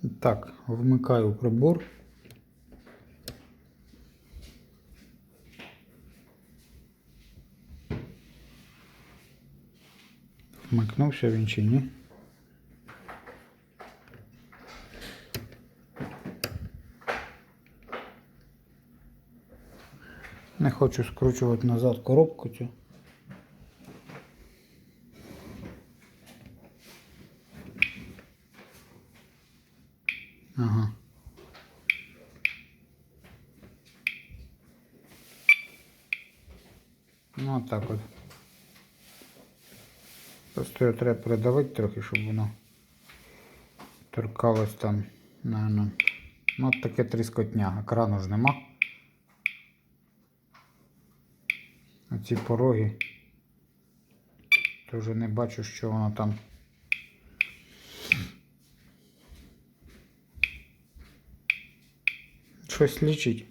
Так, вмикаю прибор. Вмикнувся він чи ні? Не хочу скручувати назад коробку цю. Ага. Ну, от так от. Просто його треба придавити трохи, щоб воно торкалось там, наверное. Ну, от таке тріскотня. Екрану ж нема. А ці пороги. То вже не бачу, що воно там. Щось лічить.